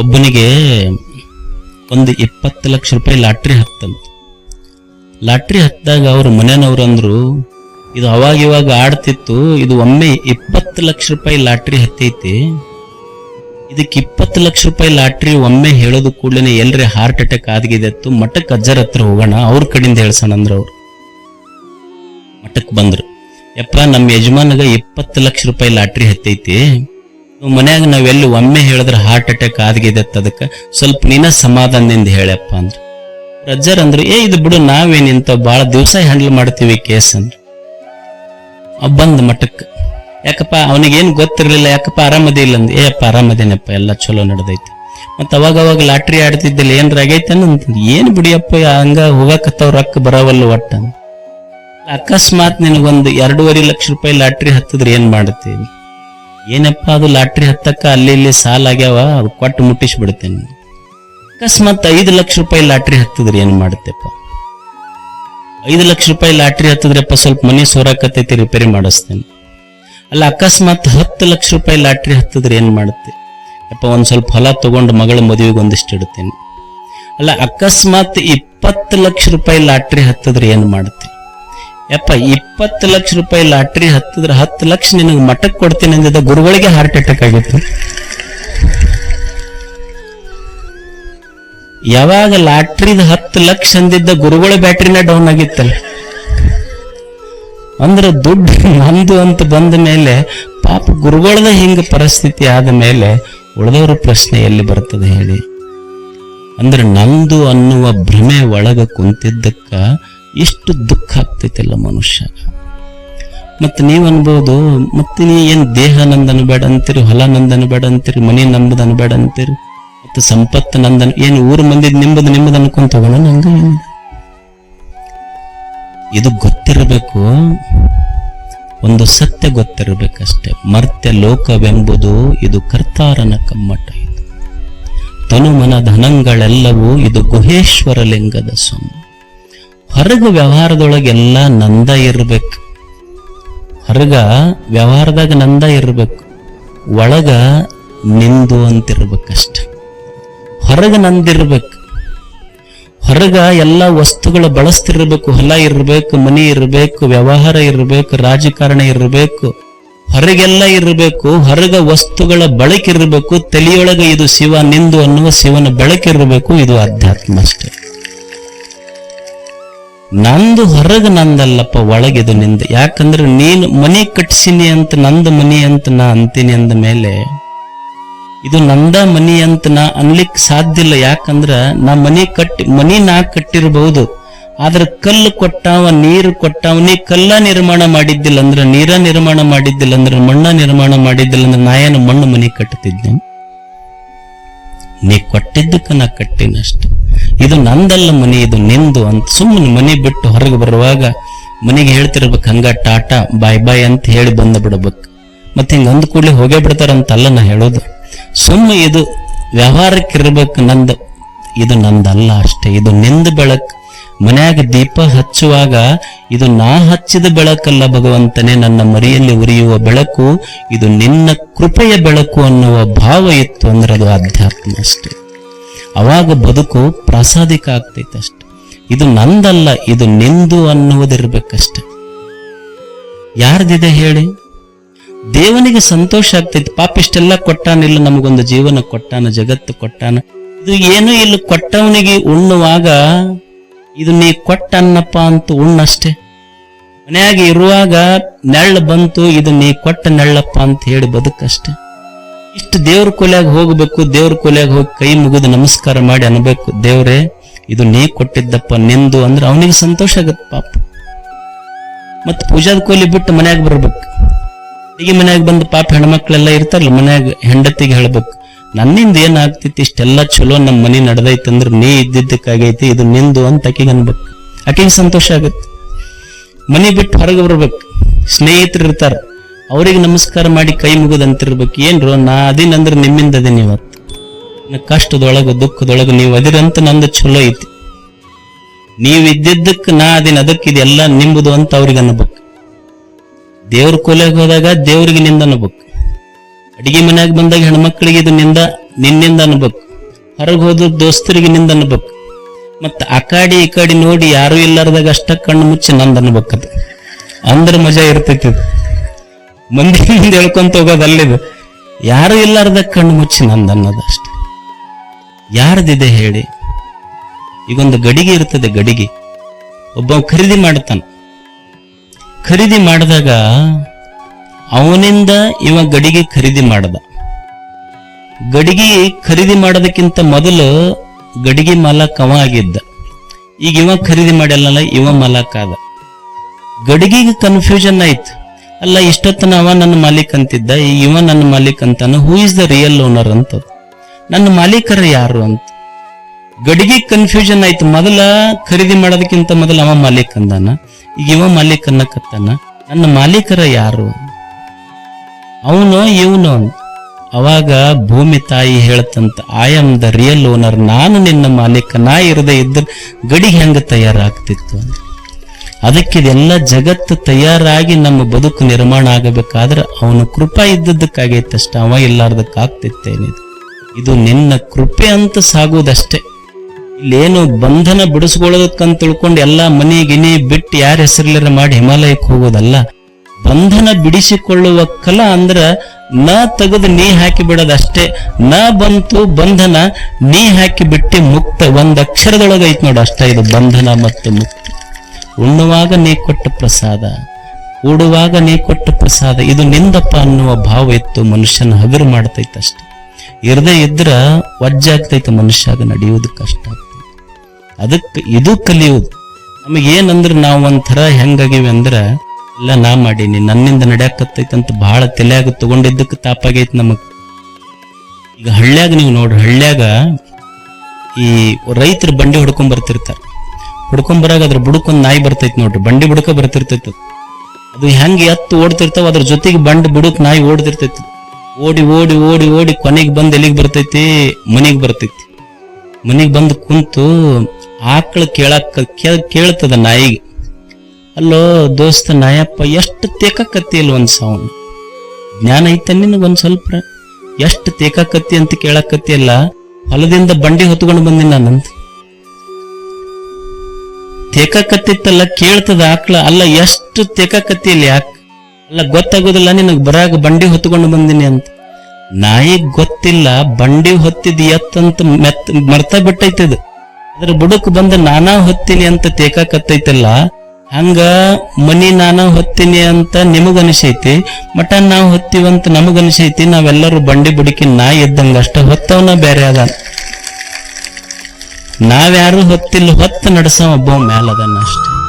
ಒಬ್ಬನಿಗೆ ಒಂದು ಇಪ್ಪತ್ತು ಲಕ್ಷ ರೂಪಾಯಿ ಲಾಟ್ರಿ ಹತ್ತಂತ ಲಾಟ್ರಿ ಹತ್ತಿದಾಗ ಅವ್ರ ಮನೆಯವ್ರು ಅಂದ್ರು, ಇದು ಅವಾಗ ಇವಾಗ ಆಡ್ತಿತ್ತು, ಇದು ಒಮ್ಮೆ ಇಪ್ಪತ್ತು ಲಕ್ಷ ರೂಪಾಯಿ ಲಾಟ್ರಿ ಹತ್ತೈತಿ, ಇದಕ್ಕೆ ಇಪ್ಪತ್ತು ಲಕ್ಷ ರೂಪಾಯಿ ಲಾಟ್ರಿ ಒಮ್ಮೆ ಹೇಳೋದು ಕೂಡಲೇ ಎಲ್ರಿ ಹಾರ್ಟ್ ಅಟ್ಯಾಕ್ ಆದಗಿದೆತ್ತು ಮಠಕ್ಕೆ ಅಜ್ಜರ ಹತ್ರ ಹೋಗೋಣ, ಅವ್ರ ಕಡೆಯಿಂದ ಹೇಳ್ಸೋಣ ಅಂದ್ರೆ ಅವ್ರು. ಮಠಕ್ಕೆ ಬಂದ್ರು. ಯಪ್ಪ, ನಮ್ಮ ಯಜಮಾನಗ ಇಪ್ಪತ್ತು ಲಕ್ಷ ರೂಪಾಯಿ ಲಾಟ್ರಿ ಹತ್ತೈತಿ ಮನ್ಯಾಗ ನಾವೆಲ್ಲಿ ಒಮ್ಮೆ ಹೇಳಿದ್ರೆ ಹಾರ್ಟ್ ಅಟ್ಯಾಕ್ ಆದ್ಗಿದತ್ತ ಅದಕ್ಕೆ ಸ್ವಲ್ಪ ನೀನ ಸಮಾಧಾನದಿಂದ ಹೇಳಪ್ಪ ಅಂದ್ರು. ರಜ್ಜರ್ ಅಂದ್ರು, ಏ, ಇದು ಬಿಡು ನಾವೇನಿಂತ ಭಾಳ ದಿವಸ ಹ್ಯಾಂಡಲ್ ಮಾಡ್ತೀವಿ ಕೇಸ್ ಅಂದ್ರು. ಬಂದ ಮಠಕ್ಕೆ ಯಾಕಪ್ಪ, ಅವನಿಗೇನು ಗೊತ್ತಿರಲಿಲ್ಲ, ಯಾಕಪ್ಪ, ಆರಾಮದೇ ಇಲ್ಲ ಅಂದ್ ಏಪ್ಪ ಆರಾಮದೇನಪ್ಪ, ಎಲ್ಲ ಚಲೋ ನಡೆದೈತಿ. ಮತ್ತೆ ಅವಾಗ ಅವಾಗ ಲಾಟ್ರಿ ಆಡ್ತಿದ್ದಿಲ್ಲ, ಏನ್ರ ಆಗೈತೆ ಅಂತ ಏನ್ ಬಿಡಿಯಪ್ಪ, ಹಂಗ ಹೋಗಕತ್ತವ್ರ ರೊಕ್ಕ ಬರವಲ್ಲ ಒಟ್ಟ ಅಕಸ್ಮಾತ್ ನಿನಗೊಂದು ಎರಡೂವರೆ ಲಕ್ಷ ರೂಪಾಯಿ ಲಾಟ್ರಿ ಹತ್ತಿದ್ರೆ ಏನ್ ಮಾಡ್ತೀವಿ? ಏನಪ್ಪ ಅದು ಲಾಟ್ರಿ ಹತ್ತಕ್ಕ ಅಲ್ಲಿ ಇಲ್ಲಿ ಸಾಲ ಆಗ್ಯಾವ? ಅದು ಕೊಟ್ಟು ಮುಟ್ಟಿಸ್ಬಿಡ್ತೇನೆ. ಅಕಸ್ಮಾತ್ ಐದು ಲಕ್ಷ ರೂಪಾಯಿ ಲಾಟ್ರಿ ಹತ್ತಿದ್ರೆ ಏನ್ ಮಾಡುತ್ತೆಪ್ಪ? ಐದು ಲಕ್ಷ ರೂಪಾಯಿ ಲಾಟ್ರಿ ಹತ್ತಿದ್ರೆಪ್ಪ ಸ್ವಲ್ಪ ಮನೆ ಸೋರಾಕತೈತಿ ರಿಪೇರಿ ಮಾಡಿಸ್ತೇನೆ. ಅಲ್ಲ, ಅಕಸ್ಮಾತ್ ಹತ್ತು ಲಕ್ಷ ರೂಪಾಯಿ ಲಾಟ್ರಿ ಹತ್ತಿದ್ರೆ ಏನ್ ಮಾಡುತ್ತೆ? ಅಪ್ಪ ಒಂದು ಸ್ವಲ್ಪ ಹೊಲ ತಗೊಂಡು ಮಗಳ ಮದುವೆಗೆ ಒಂದಿಷ್ಟು ಇಡ್ತೇನೆ. ಅಲ್ಲ, ಅಕಸ್ಮಾತ್ ಇಪ್ಪತ್ತು ಲಕ್ಷ ರೂಪಾಯಿ ಲಾಟ್ರಿ ಹತ್ತಿದ್ರೆ ಏನ್ ಮಾಡುತ್ತೆ? ಯಪ್ಪ, ಇಪ್ಪತ್ತು ಲಕ್ಷ ರೂಪಾಯಿ ಲಾಟ್ರಿ ಹತ್ತಿದ್ರೆ ಹತ್ತು ಲಕ್ಷ ನಿನಗೆ ಮಠಕ್ಕೆ ಕೊಡ್ತೀನಿ ಅಂದಿದ್ದ ಗುರುಗಳಿಗೆ ಹಾರ್ಟ್ ಅಟ್ಯಾಕ್ ಆಗಿತ್ತು. ಯಾವಾಗ ಲಾಟ್ರಿದ ಹತ್ತು ಲಕ್ಷ ಅಂದಿದ್ದ ಗುರುಗಳ ಬ್ಯಾಟ್ರಿನ ಡೌನ್ ಆಗಿತ್ತಲ್ಲ? ಅಂದ್ರೆ ದುಡ್ಡು ನಂದು ಅಂತ ಬಂದ ಮೇಲೆ, ಪಾಪ ಗುರುಗಳದ ಹಿಂಗ ಪರಿಸ್ಥಿತಿ ಆದ ಮೇಲೆ ಉಳಿದವರ ಪ್ರಶ್ನೆ ಎಲ್ಲಿ ಬರ್ತದೆ ಹೇಳಿ? ಅಂದ್ರೆ ನಂದು ಅನ್ನುವ ಭ್ರಮೆ ಒಳಗ ಕುಂತಿದ್ದಕ್ಕ ಇಷ್ಟು ದುಃಖ ಆಗ್ತೈತಿಲ್ಲ ಮನುಷ್ಯ. ಮತ್ತೆ ನೀವು ಅನ್ಬೋದು, ಮತ್ತೆ ನೀ ಏನು ದೇಹ ನಂದನ ಬೇಡ ಅಂತೀರಿ, ಹೊಲ ನಂದನ ಬೇಡ ಅಂತೀರಿ, ಮನೆ ನಂಬುದನ್ ಬೇಡ ಅಂತೀರಿ, ಮತ್ತೆ ಸಂಪತ್ತು ನಂದನ, ಏನು ಊರು ಮಂದಿದ್ ನಿಂಬದು ನಿಮ್ಮದು ಅನ್ಕೊಂತ ಹೋಗೋಣ ನಂಗ ಇದು ಗೊತ್ತಿರಬೇಕು. ಒಂದು ಸತ್ಯ ಗೊತ್ತಿರಬೇಕಷ್ಟೆ. ಮರ್ತ್ಯ ಲೋಕವೆಂಬುದು ಇದು ಕರ್ತಾರನ ಕಮ್ಮಟ ಇದು. ತನುಮನ ಧನಗಳೆಲ್ಲವೂ ಇದು ಗುಹೇಶ್ವರ ಲಿಂಗದ ಸೊಮ್ಮು ಹೊರಗ ವ್ಯವಹಾರದೊಳಗೆಲ್ಲ ನಂದ ಇರ್ಬೇಕು. ಹೊರಗ ವ್ಯವಹಾರದಾಗ ನಂದ ಇರ್ಬೇಕು. ಒಳಗ ನಿಂದು ಅಂತಿರ್ಬೇಕಷ್ಟ. ಹೊರಗ ನಂದಿರ್ಬೇಕು. ಹೊರಗ ಎಲ್ಲ ವಸ್ತುಗಳ ಬಳಸ್ತಿರ್ಬೇಕು, ಹೊಲ ಇರ್ಬೇಕು, ಮನಿ ಇರ್ಬೇಕು, ವ್ಯವಹಾರ ಇರ್ಬೇಕು, ರಾಜಕಾರಣ ಇರ್ಬೇಕು. ಹೊರಗೆಲ್ಲ ಇರಬೇಕು, ಹೊರಗ ವಸ್ತುಗಳ ಬಳಕೆ ಇರಬೇಕು, ತಲೆಯೊಳಗೆ ಇದು ಶಿವ, ನಿಂದು ಅನ್ನುವ ಶಿವನ ಇರಬೇಕು ಇದು ಅಧ್ಯಾತ್ಮ ಅಷ್ಟೇ. ನಂದು ಹೊರಗ ನಂದಲ್ಲಪ್ಪ, ಒಳಗಿದು ನಿಂದ. ಯಾಕಂದ್ರೆ ನೀನು ಮನೆ ಕಟ್ಸಿನಿ ಅಂತ ನಂದು ಮನಿ ಅಂತ ನಾ ಅಂತೀನಿ ಅಂದ ಮೇಲೆ, ಇದು ನಂದ ಮನಿ ಅಂತ ನಾ ಅನ್ಲಿಕ್ ಸಾಧ್ಯ ಇಲ್ಲ. ಯಾಕಂದ್ರ ನಾ ಮನಿ ಕಟ್ಟಿ, ಮನಿ ನಾ ಕಟ್ಟಿರಬಹುದು, ಆದ್ರೆ ಕಲ್ಲು ಕೊಟ್ಟಾವ, ನೀರು ಕೊಟ್ಟಾವ, ನೀ ಕಲ್ಲ ನಿರ್ಮಾಣ ಮಾಡಿದ್ದಿಲ್ಲ ಅಂದ್ರೆ, ನೀರ ನಿರ್ಮಾಣ ಮಾಡಿದ್ದಿಲ್ಲ ಅಂದ್ರೆ, ಮಣ್ಣ ನಿರ್ಮಾಣ ಮಾಡಿದ್ದಿಲ್ಲ ಅಂದ್ರೆ ನಾ ಏನು ಮಣ್ಣು ಮನಿ ಕಟ್ಟುತ್ತಿದ್ದೆ ನೀ ಕೊಟ್ಟಿದ್ದಕ್ಕೆ ನಾ ಕಟ್ಟಿನಷ್ಟು. ಇದು ನಂದಲ್ಲ ಮನೆ, ಇದು ನಿಂದು ಅಂತ ಸುಮ್ಮನೆ ಮನೆ ಬಿಟ್ಟು ಹೊರಗೆ ಬರುವಾಗ ಮನೆಗೆ ಹೇಳ್ತಿರ್ಬೇಕು, ಹಂಗ ಟಾಟಾ, ಬಾಯ್ ಬಾಯ್ ಅಂತ ಹೇಳಿ ಬಂದ ಬಿಡ್ಬೇಕು. ಮತ್ತೆ ಹಿಂಗ ಅಂದ ಕೂಡಲೇ ಹೋಗೇ ಬಿಡ್ತಾರಂತಲ್ಲ ನಾ ಹೇಳೋದು. ಸುಮ್ಮ ಇದು ವ್ಯವಹಾರಕ್ಕೆ ಇರ್ಬೇಕು ನಂದು. ಇದು ನಂದಲ್ಲ ಅಷ್ಟೇ, ಇದು ನಿಂದ ಬೆಳಕು. ಮನ್ಯಾಗ ದೀಪ ಹಚ್ಚುವಾಗ ಇದು ನಾ ಹಚ್ಚಿದ ಬೆಳಕಲ್ಲ ಭಗವಂತನೇ, ನನ್ನ ಮರಿಯಲ್ಲಿ ಉರಿಯುವ ಬೆಳಕು, ಇದು ನಿನ್ನ ಕೃಪೆಯ ಬೆಳಕು ಅನ್ನುವ ಭಾವ ಇತ್ತು ಅಂದ್ರೆ ಅದು ಅಧ್ಯಾತ್ಮ ಅಷ್ಟೇ. ಅವಾಗ ಬದುಕು ಪ್ರಸಾದಿಕ ಆಗ್ತೈತೆ ಅಷ್ಟೆ. ಇದು ನಂದಲ್ಲ, ಇದು ನಿಂದು ಅನ್ನುವುದಿರ್ಬೇಕಷ್ಟೆ. ಯಾರ್ದಿದೆ ಹೇಳಿ? ದೇವನಿಗೆ ಸಂತೋಷ ಆಗ್ತೈತಿ. ಪಾಪ ಇಷ್ಟೆಲ್ಲ ಕೊಟ್ಟಾನಿಲ್ಲ ನಮಗೊಂದು ಜೀವನ ಕೊಟ್ಟಾನ, ಜಗತ್ತು ಕೊಟ್ಟಾನ. ಇದು ಏನು ಇಲ್ಲ, ಕೊಟ್ಟವನಿಗೆ ಉಣ್ಣುವಾಗ ಇದು ನೀ ಕೊಟ್ಟನ್ನಪ್ಪ ಅಂತ ಉಣ್ಣಷ್ಟೆ. ಮನೆಯಾಗಿ ಇರುವಾಗ ನೆಳ್ಳು ಬಂತು, ಇದು ನೀ ಕೊಟ್ಟ ನೆಳ್ಳಪ್ಪ ಅಂತ ಹೇಳಿ ಬದುಕಷ್ಟೇ. ಇಷ್ಟು ದೇವ್ರ ಕೊಲೆಯಾಗ ಹೋಗ್ಬೇಕು, ದೇವ್ರ ಕೊಲೆಯಾಗ ಹೋಗಿ ಕೈ ಮುಗಿದು ನಮಸ್ಕಾರ ಮಾಡಿ ಅನ್ಬೇಕು. ದೇವ್ರೆ, ಇದು ನೀ ಕೊಟ್ಟಿದ್ದಪ್ಪ ನಿಂದು ಅಂದ್ರೆ ಅವನಿಗೆ ಸಂತೋಷ ಆಗತ್ತೆ ಪಾಪ. ಮತ್ ಪೂಜಾದ ಕೋಲಿ ಬಿಟ್ಟು ಮನ್ಯಾಗ ಬರ್ಬೇಕು. ಈಗ ಮನ್ಯಾಗ ಬಂದು ಪಾಪ ಹೆಣ್ಮಕ್ಳೆಲ್ಲ ಇರ್ತಾರಲ್ಲ, ಮನ್ಯಾಗ ಹೆಂಡತಿಗೆ ಹೇಳ್ಬೇಕು. ನನ್ನಿಂದ ಏನಾಗ್ತಿತ್ತು, ಇಷ್ಟೆಲ್ಲ ಚಲೋ ನಮ್ಮ ಮನೆ ನಡೆದೈತಂದ್ರೆ ನೀ ಇದ್ದಿದ್ದಕ್ಕಾಗೈತಿ, ಇದು ನಿಂದು ಅಂತ ಆಕೆಗೆ ಅನ್ಬೇಕು. ಆಕೆಗೆ ಸಂತೋಷ ಆಗತ್ತೆ. ಮನೆ ಬಿಟ್ಟು ಹೊರಗೆ ಬರ್ಬೇಕು. ಸ್ನೇಹಿತರು ಇರ್ತಾರ ಅವ್ರಿಗೆ ನಮಸ್ಕಾರ ಮಾಡಿ ಕೈ ಮುಗಿದಂತಿರ್ಬೇಕು ಏನ್ರು ನಾ ಅದಿನಂದ್ರೆ ನಿಮ್ಮಿಂದ ಅದೇನಿ ಇವತ್ತು. ಕಷ್ಟದೊಳಗೆ, ದುಃಖದೊಳಗೆ ನೀವು ಅದಿರಂತ ನಂದು ಚಲೋ ಐತಿ. ನೀವು ಇದ್ದಿದ್ದಕ್ಕೆ ನಾ ಅದಿನ ಅದಕ್ಕೆ ಇದೆಲ್ಲ ನಿಂಬುದು ಅಂತ ಅವ್ರಿಗೆ ಅನ್ನಬೇಕು ದೇವ್ರ ಕೊಲೆಗೆ ಹೋದಾಗ ದೇವ್ರಿಗೆ ನಿಂದ ಅನ್ಬೇಕು. ಅಡಿಗೆ ಮನೆಯಾಗ ಬಂದಾಗ ಹೆಣ್ಮಕ್ಳಿಗೆ ಇದು ನಿಂದ, ನಿನ್ನಿಂದ ಅನ್ಬೇಕು. ಹೊರಗೆ ಹೋದ ದೋಸ್ತರಿಗೆ ನಿಂದ ಅನ್ಬೇಕು. ಮತ್ತ ಆ ಈ ಕಾಡಿ ನೋಡಿ ಯಾರು ಇಲ್ಲಾರ್ದಾಗ ಅಷ್ಟ ಕಣ್ಣು ಮುಚ್ಚಿ ನಂದ್ ಅನ್ಬೇಕದು ಅಂದ್ರ ಮಜಾ ಇರ್ತೈತಿ. ಮಂದಿ ಮುಂದೆ ಹೇಳ್ಕೊಂತ ಹೋಗೋದಲ್ಲಿದು. ಯಾರು ಇಲ್ಲಾರ್ದ ಕಣ್ಣು ಮುಚ್ಚಿ ನಂದು ಅಷ್ಟೆ ಯಾರ್ದಿದೆ ಹೇಳಿ. ಈಗೊಂದು ಗಡಿಗೆ ಇರ್ತದೆ ಗಡಿಗೆ. ಒಬ್ಬ ಖರೀದಿ ಮಾಡ್ತಾನ ಖರೀದಿ ಮಾಡಿದಾಗ ಅವನಿಂದ ಇವ ಗಡಿಗೆ ಖರೀದಿ ಮಾಡದ. ಗಡಿಗೆ ಖರೀದಿ ಮಾಡೋದಕ್ಕಿಂತ ಮೊದಲು ಗಡಿಗೆ ಮಾಲಕ್ ಅವ ಆಗಿದ್ದ. ಈಗ ಇವ ಖರೀದಿ ಮಾಡಲ್ಲ ಇವ ಮಾಲಕ್ ಆದ. ಗಡಿಗೆಗೆ ಕನ್ಫ್ಯೂಷನ್ ಆಯ್ತು. ಅಲ್ಲ ಇಷ್ಟೊತ್ತನ ಅವ ನನ್ನ ಮಾಲೀಕ್ ಅಂತಿದ್ದ. ಇವ ನನ್ನ ಮಾಲೀಕ್ ಅಂತಾನ who is the real owner ಅಂತ ನನ್ನ ಮಾಲೀಕರ ಯಾರು ಅಂತ. ಗಡಿಗೆ ಕನ್ಫ್ಯೂಷನ್ ಆಯ್ತು. ಮೊದಲ ಖರೀದಿ ಮಾಡೋದಕ್ಕಿಂತ ಮೊದಲು ಅವ ಮಾಲೀಕ್ ಅಂದಾನ. ಈಗ ಇವ ಮಾಲೀಕ್ ಅನ್ನಕತ್ತಾನ. ನನ್ನ ಮಾಲೀಕರ ಯಾರು? ಅವನು, ಇವನು ಅವಾಗ ಭೂಮಿ ತಾಯಿ ಹೇಳ್ತಂತ I am the real owner ನಾನು ನಿನ್ನ ಮಾಲೀಕ. ನಾ ಇರದೆ ಇದ್ದ ಗಡಿಗೆ ಹೆಂಗ ತಯಾರಾಗ್ತಿತ್ತು? ಅದಕ್ಕೆ ಇದೆಲ್ಲ ಜಗತ್ತು ತಯಾರಾಗಿ ನಮ್ಮ ಬದುಕು ನಿರ್ಮಾಣ ಆಗಬೇಕಾದ್ರೆ ಅವನ ಕೃಪಾ ಇದ್ದದ್ದಕ್ಕಾಗೈತಷ್ಟ ಅವ ಇಲ್ಲಾರ್ದಕ್ಕೆ ಆಗ್ತಿತ್ತೇನಿದು ಇದು ನಿನ್ನ ಕೃಪೆ ಅಂತ ಸಾಗುವುದಷ್ಟೇ. ಇಲ್ಲೇನು ಬಂಧನ ಬಿಡಿಸ್ಕೊಳ್ಳೋದಕ್ಕಂತ ತಿಳ್ಕೊಂಡು ಎಲ್ಲ ಮನೆ ಗಿನಿ ಬಿಟ್ಟು ಯಾರ ಹೆಸರಲ್ಲರ ಮಾಡಿ ಹಿಮಾಲಯಕ್ಕೆ ಹೋಗೋದಲ್ಲ. ಬಂಧನ ಬಿಡಿಸಿಕೊಳ್ಳುವ ಕಲ ಅಂದ್ರ ನ ತೆಗೆದು ನೀ ಹಾಕಿ ಬಿಡೋದಷ್ಟೇ. ನ ಬಂತು ಬಂಧನ ನೀ ಹಾಕಿ ಬಿಟ್ಟು ಮುಕ್ತ. ಒಂದ್ ಅಕ್ಷರದೊಳಗೈತ್ ನೋಡು ಅಷ್ಟೇ ಇದು ಬಂಧನ ಮತ್ತು ಮುಕ್ತಿ. ಉಣ್ಣುವಾಗ ನೀ ಕೊಟ್ಟ ಪ್ರಸಾದ ಕೂಡುವಾಗ ನೀ ಕೊಟ್ಟ ಪ್ರಸಾದ, ಇದು ನಿಂದಪ್ಪ ಅನ್ನುವ ಭಾವ ಇತ್ತು ಮನುಷ್ಯನ ಹಗರು ಮಾಡ್ತೈತೆ ಅಷ್ಟೆ. ಇರದೇ ಇದ್ರ ವಜ್ಜಾಗ್ತೈತೆ ಮನುಷ್ಯಾಗ ನಡೆಯುವುದು ಕಷ್ಟ ಆಗ್ತೈತೆ ಅದಕ್ಕೆ ಇದು ಕಲಿಯುವುದು. ನಮಗೇನಂದ್ರೆ ನಾವು ಒಂಥರ ಹೆಂಗಾಗಿವೆ ಅಂದ್ರೆ, ಎಲ್ಲ ನಾ ಮಾಡೀನಿ, ನನ್ನಿಂದ ನಡೆಯಕತ್ತೈತೆ ಅಂತ ಬಹಳ ತಲೆಯಾಗ ತಗೊಂಡಿದ್ದಕ್ಕೆ ತಾಪಾಗೈತೆ ನಮಗ್. ಈಗ ಹಳ್ಳ್ಯಾಗ ನೀವು ನೋಡ್ರಿ, ಹಳ್ಳ್ಯಾಗ ಈ ರೈತರು ಬಂಡಿ ಹೊಡ್ಕೊಂಡ್ ಬರ್ತಿರ್ತಾರ. ಹೊಡ್ಕೊಂಡ್ ಬರಾಗ ಅದ್ರ ಬುಡಕ್ಕೊಂದ್ ನಾಯಿ ಬರ್ತೈತಿ ನೋಡ್ರಿ, ಬಂಡಿ ಬುಡಕ ಬರ್ತಿರ್ತೈತಿ ಅದು. ಹೆಂಗೆ ಎತ್ತು ಓಡ್ತಿರ್ತಾವ ಅದ್ರ ಜೊತೆಗೆ ಬಂಡ್ ಬುಡಕ್ ನಾಯಿ ಓಡ್ತಿರ್ತೈತಿ ಓಡಿ ಓಡಿ ಓಡಿ ಓಡಿ ಕೊನೆಗೆ ಬಂದ್ ಎಲ್ಲಿಗೆ ಬರ್ತೈತಿ? ಮನಿಗ್ ಬರ್ತೈತಿ. ಮನಿಗ್ ಬಂದು ಕುಂತು ಆಕಳ ಕೇಳಕ್ ಕೇಳ್ತದ ನಾಯಿಗೆ. ಅಲ್ಲೋ ದೋಸ್ತ ನಾಯಪ್ಪ, ಎಷ್ಟು ತೇಕಕತ್ತಿ ಇಲ್ಲ ಒಂದ್ ಸಾವನ್? ಜ್ಞಾನ ಐತ ಒಂದ್ ಸ್ವಲ್ಪ? ಎಷ್ಟು ತೇಕಕತ್ತಿ ಅಂತ ಕೇಳಕತ್ತಿ ಅಲ್ಲ? ಹೊಲದಿಂದ ಬಂಡಿ ಹೊತ್ಕೊಂಡು ಬಂದಿನ ನಾನಂತ. ತೇಕಕತ್ತಿತ್ತಲ್ಲ, ಕೇಳ್ತದ ಆಕ್ಳ, ಅಲ್ಲ ಎಷ್ಟು ಇಲ್ಲ ಯಾಕೆ? ಅಲ್ಲ, ಗೊತ್ತಾಗೋದಿಲ್ಲ, ನಿನಗೆ ಬರಾಗ ಬಂಡಿ ಹೊತ್ಕೊಂಡು ಬಂದಿನಿ ಅಂತ. ನಾಯಿ ಗೊತ್ತಿಲ್ಲ, ಬಂಡಿ ಹೊತ್ತಿದ್ ಎತ್ತಂತ ಮೆತ್ ಮರ್ತ ಬಿಟ್ಟೈತದ ಅದ್ರ ಬುಡಕ್ ಬಂದ ನಾನಾ ಹೊತ್ತೀನಿ ಅಂತ ತೇಕಾಕತ್ತೈತಲ್ಲ, ಹಂಗ ಮನಿ ನಾನಾ ಹೊತ್ತೀನಿ ಅಂತ ನಿಮಗನಿಸೈತಿ, ಮಠ ನಾವು ಹೊತ್ತೀವಂತ ನಮಗನಿಸೈತಿ, ನಾವೆಲ್ಲರೂ ಬಂಡಿ ಬುಡಕಿ ನಾಯಿ ಇದ್ದಂಗ ಅಷ್ಟ ಹೊತ್ತವನ ಬೇರೆ ಅದ ನಾವ್ಯಾರು ಹೊತ್ತಿಲ್ಲ ಹೊತ್ತು ನಡೆಸೋ ಒಬ್ಬ ಮ್ಯಾಲ ಅದಾನ ಅಷ್ಟೇ.